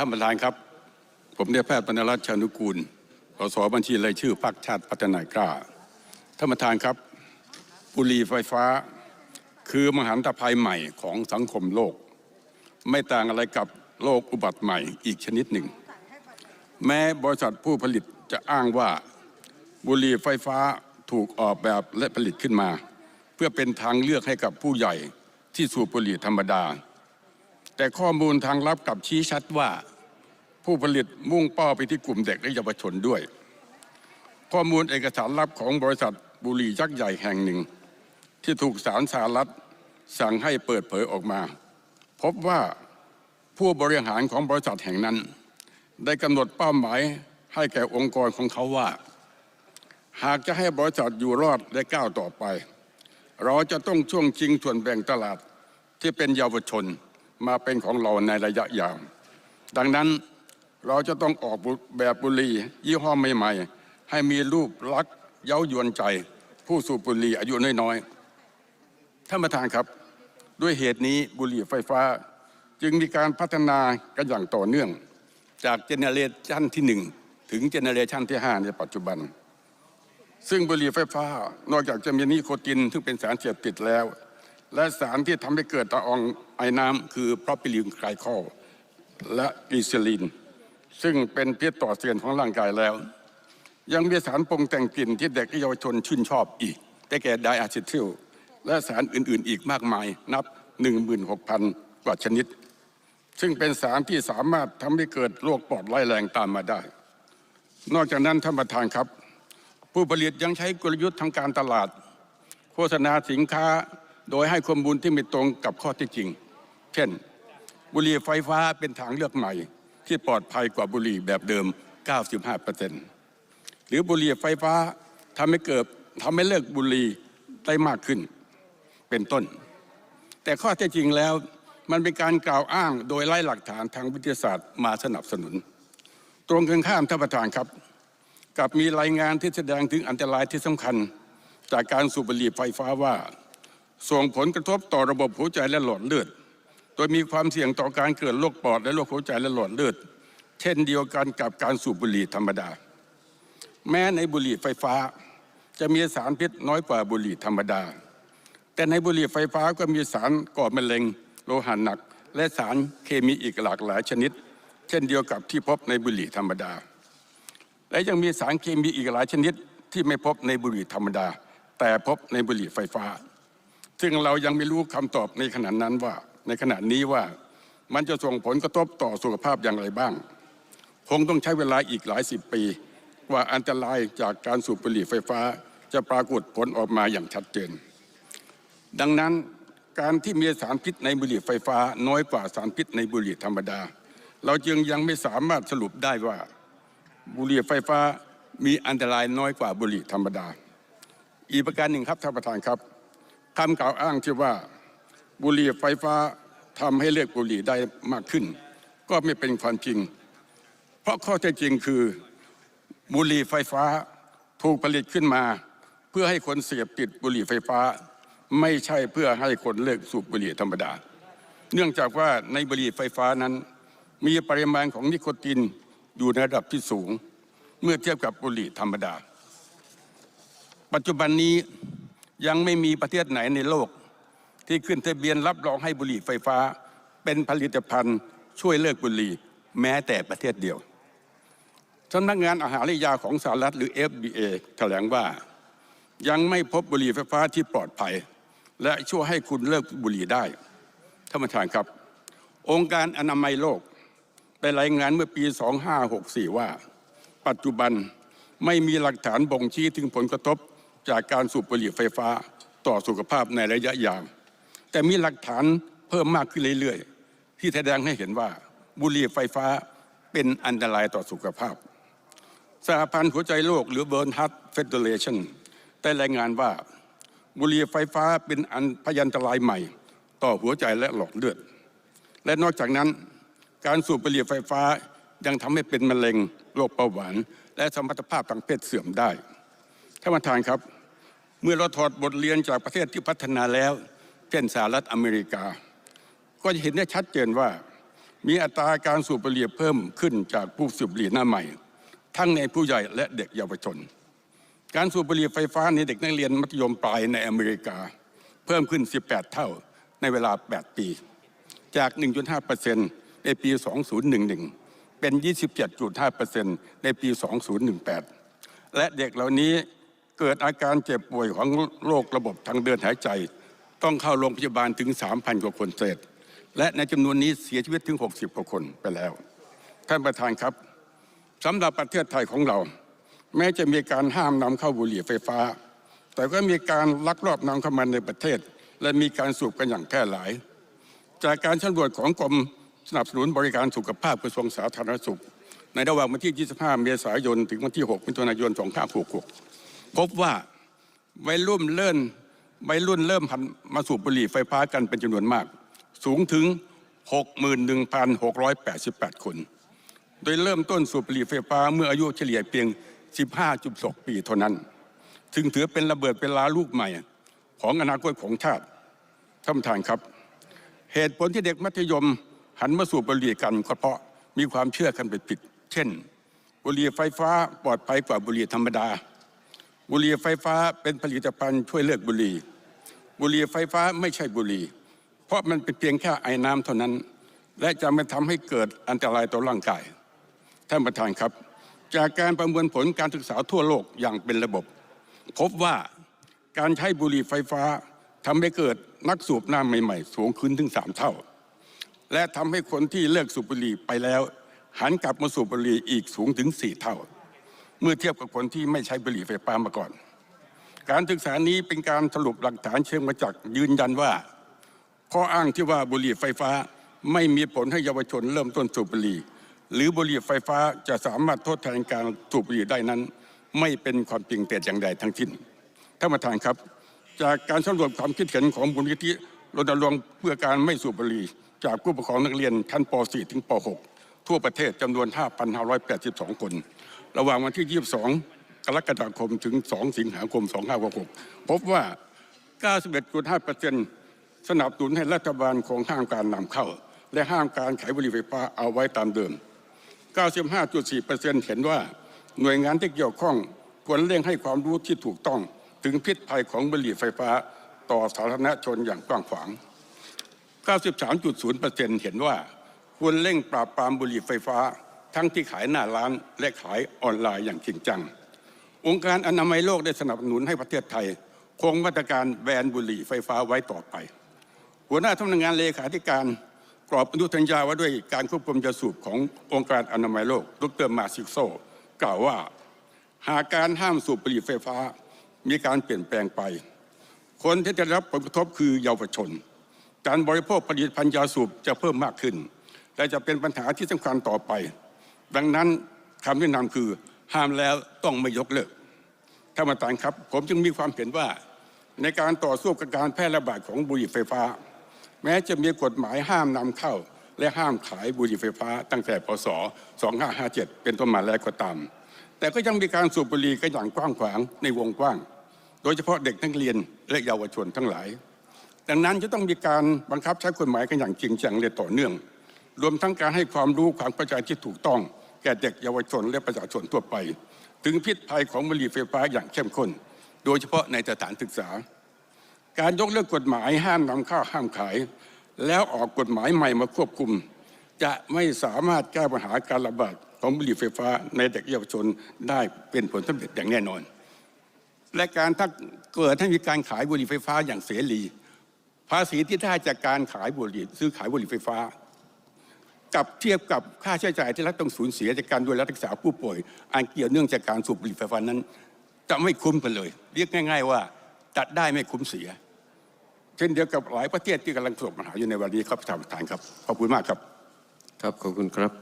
ท่านประธานครับ ผมนายแพทย์ปนรัตน์ชานุกูลสสบัญชีรายชื่อพรรคชาติพัฒนากล้าท่านประธานครับบุหรี่ไฟฟ้า คือมหันตภัยใหม่ของสังคมโลก ไม่ต่างอะไรกับโรคอุบัติใหม่อีกชนิดหนึ่ง แม้บริษัทผู้ผลิตจะอ้างว่าบุหรี่ไฟฟ้าถูกออกแบบและผลิตขึ้นมา เพื่อเป็นทางเลือกให้กับผู้ใหญ่ที่สูบบุหรี่ธรรมดา แต่ข้อมูลทางลับกลับชี้ชัดว่าผู้ผลิตมุ่งเป้าไปที่กลุ่มเด็กและเยาวชนด้วย ข้อมูลเอกสารลับของบริษัทบุหรี่ยักษ์ใหญ่แห่งหนึ่ง ที่ถูกศาลสหรัฐสั่งให้เปิดเผยออกมา พบว่าผู้บริหารของบริษัทแห่งนั้น ได้กำหนดเป้าหมายให้แก่องค์กรของเขาว่า หากจะให้บริษัทอยู่รอดและก้าวต่อไป เราจะต้องช่วงชิงส่วนแบ่งตลาดที่เป็นเยาวชน มาเป็นของเราในระยะยาว ดังนั้นเราจะต้องออกแบบบุหรี่ยี่ห้อใหม่ๆ ให้มีรูปลักษณ์เย้ายวนใจ ผู้สูบบุหรี่อายุน้อยๆท่านประธานครับ ด้วยเหตุนี้บุหรี่ไฟฟ้า จึงมีการพัฒนากันอย่างต่อเนื่อง จากเจเนเรชันที่ 1 ถึงเจเนเรชันที่ 5 ในปัจจุบัน ซึ่งบุหรี่ไฟฟ้านอกจากจะมีนิโคตินซึ่งเป็นสารเสพติดแล้ว และสารที่ทำให้เกิดตะอองไอน้ำคือพรอพิลินไกลคอลและกลีซอรีนซึ่งเป็นพิษต่อเซลล์ของร่างกายแล้ว ยังมีสารปรุงแต่งกลิ่นที่เด็กและเยาวชนชื่นชอบอีก ได้แก่ไดอะซิทิลและสารอื่นๆ อีกมากมายนับ 16,000 กว่าชนิด ซึ่งเป็นสารที่สามารถทำให้เกิดโรคปอดไร้ายแรงตามมาได้ นอกจากนั้นท่านประธานครับ ผู้ผลิตยังใช้กลยุทธ์ทางการตลาด โฆษณาสินค้า โดยให้ข้อมูลที่ไม่ตรงกับข้อท็จจริง เช่น บุหรี่ไฟฟ้าเป็นทางเลือกใหม่ ที่ปลอดภัยกว่าบุหรี่แบบเดิม 95%หรือบุหรี่ไฟฟ้าทำให้เกิดทำให้เลิกบุหรี่ได้มากขึ้น เป็นต้น แต่ข้อเท็จจริงแล้วมันเป็นการกล่าวอ้างโดยไร้หลักฐานทางวิทยาศาสตร์มาสนับสนุน ตรงกันข้ามท่านประธานครับ กับมีรายงานที่แสดงถึงอันตรายที่สำคัญ จากการสูบบุหรี่ไฟฟ้าว่า ส่งผลกระทบต่อระบบหัวใจและหลอดเลือด โดยมีความเสี่ยงต่อการเกิดโรคปอดและโรคหัวใจและหลอดเลือด เช่นเดียวกันกับการสูบบุหรี่ธรรมดา แม้ในบุหรี่ไฟฟ้า จะมีสารพิษน้อยกว่าบุหรี่ธรรมดา แต่ในบุหรี่ไฟฟ้าก็มีสารก่อมะเร็ง โลหะหนัก และสารเคมีอีกหลากหลายชนิด เช่นเดียวกับที่พบในบุหรี่ธรรมดา และยังมีสารเคมีอีกหลายชนิดที่ไม่พบในบุหรี่ธรรมดา แต่พบในบุหรี่ไฟฟ้า ซึ่งเรายังไม่รู้คำตอบในขณะนั้นว่า ในขณะนี้ว่ามันจะส่งผลกระทบต่อสุขภาพอย่างไรบ้าง คงต้องใช้เวลาอีกหลายสิบปี ว่าอันตรายจากการสูบบุหรี่ไฟฟ้าจะปรากฏผลออกมาอย่างชัดเจน ดังนั้นการที่มีสารพิษในบุหรี่ไฟฟ้าน้อยกว่าสารพิษในบุหรี่ธรรมดา เราจึงยังไม่สามารถสรุปได้ว่า บุหรี่ไฟฟ้ามีอันตรายน้อยกว่าบุหรี่ธรรมดา อีกประการหนึ่งครับท่านประธานครับ คำกล่าวอ้างที่ว่าบุหรี่ไฟฟ้าทำให้เลิกบุหรี่ได้มากขึ้น ก็ไม่เป็นความจริง เพราะข้อเท็จจริงคือบุหรี่ไฟฟ้าถูกผลิตขึ้นมา เพื่อให้คนเสพติดบุหรี่ไฟฟ้า ไม่ใช่เพื่อให้คนเลิกสูบบุหรี่ธรรมดา เนื่องจากว่าในบุหรี่ไฟฟ้านั้น มีปริมาณของนิโคตินอยู่ในระดับที่สูง เมื่อเทียบกับบุหรี่ธรรมดา ปัจจุบันนี้ ยังไม่มีประเทศไหนในโลก ที่ขึ้นทะเบียนรับรองให้บุหรี่ไฟฟ้า เป็นผลิตภัณฑ์ช่วยเลิกบุหรี่แม้แต่ประเทศเดียวสำนักงานอาหารและยาของสหรัฐหรือ FDA แถลงว่า ยังไม่พบบุหรี่ไฟฟ้าที่ปลอดภัย และช่วยให้คุณเลิกบุหรี่ได้ท่านประธานครับ องค์การอนามัยโลกได้รายงานเมื่อปี 2564 ว่า ปัจจุบันไม่มีหลักฐานบ่งชี้ถึงผลกระทบ จากการสูบบุหรี่ไฟฟ้าต่อสุขภาพในระยะยาวแต่มีหลักฐานเพิ่มมากขึ้นเรื่อยๆ ที่แสดงให้เห็นว่าบุหรี่ไฟฟ้าเป็นอันตรายต่อสุขภาพ สหพันธ์หัวใจโลกหรือ World Heart Federation ได้รายงานว่า บุหรี่ไฟฟ้าเป็นอันพยันตรายใหม่ ต่อหัวใจและหลอดเลือด และนอกจากนั้น การสูบบุหรี่ไฟฟ้ายังทำให้เป็นมะเร็งโรคเบาหวาน และสมรรถภาพทางเพศเสื่อมได้ ท่านประธานครับ เมื่อเราถอดบทเรียนจากประเทศที่พัฒนาแล้วเช่นสหรัฐอเมริกา ก็จะเห็นได้ชัดเจนว่า มีอัตราการสูบบุหรี่เพิ่มขึ้นจากผู้สูบบุหรี่หน้าใหม่ ทั้งในผู้ใหญ่และเด็กเยาวชน การสูบบุหรี่ไฟฟ้าในเด็กนักเรียนมัธยมปลายในอเมริกา เพิ่มขึ้น 18 เท่าในเวลา 8 ปี จาก 1.5%ในปี 2011 เป็น 27.5%ในปี 2018 และเด็กเหล่านี้ เกิดอาการเจ็บป่วยของโรคระบบทางเดินหายใจ ต้องเข้าโรงพยาบาลถึง 3,000 กว่าคนเศษ และในจำนวนนี้เสียชีวิตถึง 60 กว่าคนไปแล้ว ท่านประธานครับสำหรับประเทศไทยของเรา แม้จะมีการห้ามนำเข้าบุหรี่ไฟฟ้า แต่ก็มีการลักลอบนำเข้ามาในประเทศ และมีการสูบกันอย่างแพร่หลาย จากการสำรวจของกรมสนับสนุนบริการสุขภาพกระทรวงสาธารณสุข ในระหว่างวันที่ 25 เมษายน ถึงวันที่ 6 มิถุนายน 2566 พบว่าวัยรุ่นเริ่มวัยรุ่นเริ่มหันมาสูบบุหรี่ไฟฟ้ากันเป็นจำนวนมาก สูงถึง 61,688 คน โดยเริ่มต้นสูบบุหรี่ไฟฟ้าเมื่ออายุเฉลี่ยเพียง 15.2 ปีเท่านั้น ถึงถือเป็นระเบิดเป็นลาลูกใหม่ ของอนาคตของชาติท่านประธานครับ เหตุผลที่เด็กมัธยมหันมาสูบบุหรี่กันก็เพราะมีความเชื่อกันไปผิดเช่น บุหรี่ไฟฟ้าปลอดภัยกว่าบุหรี่ธรรมดา บุหรี่ไฟฟ้าเป็นผลิตภัณฑ์ช่วยเลิกบุหรี่ บุหรี่ไฟฟ้าไม่ใช่บุหรี่ เพราะมันเป็นเพียงแค่ไอ้น้ำเท่านั้น และจะไม่ทำให้เกิดอันตรายต่อร่างกาย ท่านประธานครับ จากการประเมวลผลการศึกษาทั่วโลกอย่างเป็นระบบ พบว่าการใช้บุหรี่ไฟฟ้าทำให้เกิดนักสูบหน้ำใหม่ๆ สูงขึ้นถึงสามเท่า และทำให้คนที่เลิกสูบบุหรี่ไปแล้ว หันกลับมาสูบบุหรี่อีกสูงถึงสี่เท่า เมื่อเทียบกับคนที่ไม่ใช้บุหรี่ไฟฟ้ามาก่อน การศึกษานี้เป็นการสรุปหลักฐานเชิงประจักษ์ยืนยันว่า ข้ออ้างที่ว่าบุหรี่ไฟฟ้าไม่มีผลให้เยาวชนเริ่มต้นสูบบุหรี่ หรือบุหรี่ไฟฟ้าจะสามารถทดแทนการสูบบุหรี่ได้นั้น ไม่เป็นความจริงแต่อย่างใดทั้งสิ้นท่านประธานครับ จากการสำรวจความคิดเห็นของมูลนิธิรณรงค์เพื่อการไม่สูบบุหรี่ จากผู้ปกครองนักเรียนชั้นป .4 ถึงป .6 ทั่วประเทศจำนวน 5,582 คน ระหว่างวันที่ 22 กรกฎาคมถึง 2 สิงหาคม 2566 พบว่า 91.5%สนับสนุนให้รัฐบาลของห้ามการนำเข้า และห้ามการขายบุหรี่ไฟฟ้าเอาไว้ตามเดิม 95.4%เห็นว่าหน่วยงานที่เกี่ยวข้องควรเร่งให้ความรู้ที่ถูกต้องถึงพิษภัยของบุหรี่ไฟฟ้าต่อสาธารณชนอย่างกว้างขวาง 93.0%เห็นว่าควรเร่งปราบปรามบุหรี่ไฟฟ้า ทั้งที่ขายหน้าร้านและขายออนไลน์อย่างจริงจัง องค์การอนามัยโลกได้สนับสนุนให้ประเทศไทย คงมาตรการแบนบุหรี่ไฟฟ้าไว้ต่อไป หัวหน้าทำงานเลขาธิการกรอบอนุสัญญาว่าด้วยการควบคุมยาสูบขององค์การอนามัยโลก ดรมาซิโซ กล่าวว่า หากการห้ามสูบบุหรี่ไฟฟ้า มีการเปลี่ยนแปลงไป คนที่จะรับผลกระทบคือเยาวชน การบริโภคผลิตภัณฑ์ยาสูบจะเพิ่มมากขึ้น และจะเป็นปัญหาที่สำคัญต่อไป ดังนั้นคำแนะนำคือห้ามแล้วต้องไม่ยกเลิกท่านประธานครับ ผมจึงมีความเห็นว่าในการต่อสู้กับการแพร่ระบาดของบุหรี่ไฟฟ้า แม้จะมีกฎหมายห้ามนำเข้า และห้ามขายบุหรี่ไฟฟ้า ตั้งแต่พศ 2557 เป็นต้นมาแล้วก็ตาม แต่ก็ยังมีการสูบบุหรี่กันอย่างกว้างขวางในวงกว้าง โดยเฉพาะเด็กนักเรียนและเยาวชนทั้งหลาย ดังนั้นจะต้องมีการบังคับใช้กฎหมายกันอย่างจริงจังและต่อเนื่อง รวมทั้งการให้ความรู้ความเข้าใจที่ถูกต้อง ก่เด็กเยาวชนและประชาชนทั่วไป ถึงพิษภัยของบุหรี่ไฟฟ้าอย่างเข้มข้น โดยเฉพาะในสถานศึกษา การยกเลิกกฎหมายห้ามนำเข้าห้ามขาย แล้วออกกฎหมายใหม่มาควบคุม จะไม่สามารถแก้ปัญหาการระบาดของบุหรี่ไฟฟ้าในเด็กเยาวชนได้เป็นผลสำเร็จอย่างแน่นอน และการถ้าเกิดให้มีการขายบุหรี่ไฟฟ้าอย่างเสรี ภาษีที่ได้จากการขายบุหรี่ซื้อขายบุหรี่ไฟฟ้า กับเทียบกับค่าใช้จ่ายที่รัฐต้องสูญเสียจากการดูแลรักษาผู้ป่วยอันเกี่ยวเนื่องจากการสูบบุหรี่ไฟฟ้านั้น จะไม่คุ้มกันเลย เรียกง่าย ๆ ว่าตัดได้ไม่คุ้มเสีย เช่นเดียวกับหลายประเทศที่กำลังประสบปัญหาอยู่ในวันนี้ครับท่านประธานครับขอบคุณมากครับ ครับขอบคุณครับ